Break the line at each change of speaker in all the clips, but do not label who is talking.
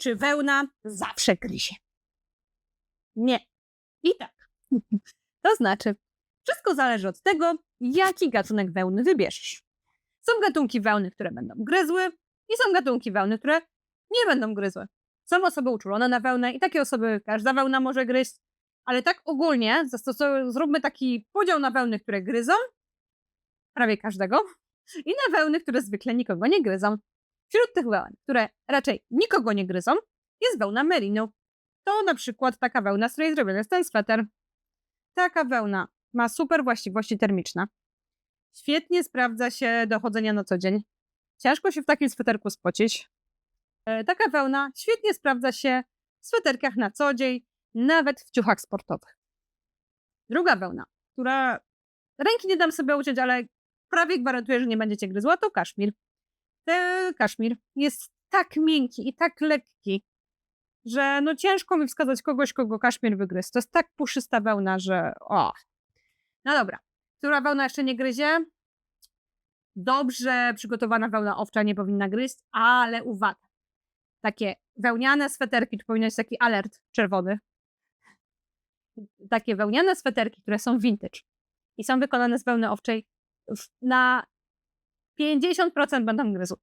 czy wełna zawsze gryzie? Nie. I tak. To znaczy, wszystko zależy od tego, jaki gatunek wełny wybierzesz. Są gatunki wełny, które będą gryzły i są gatunki wełny, które nie będą gryzły. Są osoby uczulone na wełnę i takie osoby każda wełna może gryźć, ale tak ogólnie zróbmy taki podział na wełny, które gryzą, prawie każdego, i na wełny, które zwykle nikogo nie gryzą. Wśród tych wełn, które raczej nikogo nie gryzą, jest wełna merino. To na przykład taka wełna, z której zrobiony jest ten sweter. Taka wełna ma super właściwości termiczne. Świetnie sprawdza się do chodzenia na co dzień. Ciężko się w takim sweterku spocić. E, Taka wełna świetnie sprawdza się w sweterkach na co dzień, nawet w ciuchach sportowych. Druga wełna, która ręki nie dam sobie uciąć, ale prawie gwarantuję, że nie będziecie gryzła, to kaszmir. Kaszmir jest tak miękki i tak lekki, że no ciężko mi wskazać kogoś, kogo kaszmir wygryzł. To jest tak puszysta wełna, że o. No dobra. Która wełna jeszcze nie gryzie? Dobrze przygotowana wełna owcza nie powinna gryźć, ale uwaga. Takie wełniane sweterki, tu powinien być taki alert czerwony. Takie wełniane sweterki, które są vintage i są wykonane z wełny owczej, na 50% będą gryzły.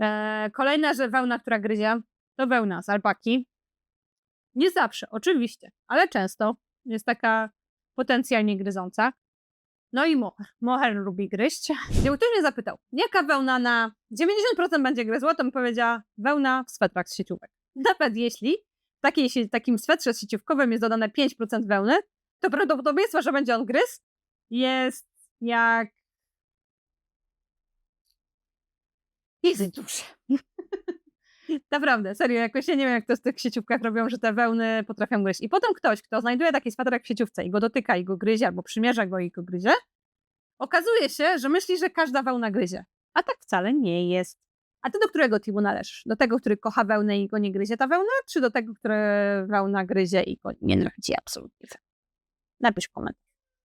E, kolejna że wełna, która gryzie, to wełna z alpaki. Nie zawsze, oczywiście, ale często jest taka potencjalnie gryząca. No i moher. Moher lubi gryźć. Gdyby ktoś mnie zapytał, jaka wełna na 90% będzie gryzła, to bym powiedziała wełna w swetrach z sieciówek. Nawet jeśli w takim swetrze sieciówkowym jest dodane 5% wełny, to prawdopodobieństwo, że będzie on gryz, jest jak... Jest duże. Naprawdę, serio, jakoś ja nie wiem, jak to z tych sieciówkach robią, że te wełny potrafią gryźć. I potem ktoś, kto znajduje taki sweterek w sieciówce i go dotyka, i go gryzie, albo przymierza go i go gryzie, okazuje się, że myśli, że każda wełna gryzie. A tak wcale nie jest. A ty do którego teamu należysz? Do tego, który kocha wełnę i go nie gryzie ta wełna, czy do tego, który wełna gryzie i go nie gryzie absolutnie? Napisz komentarz.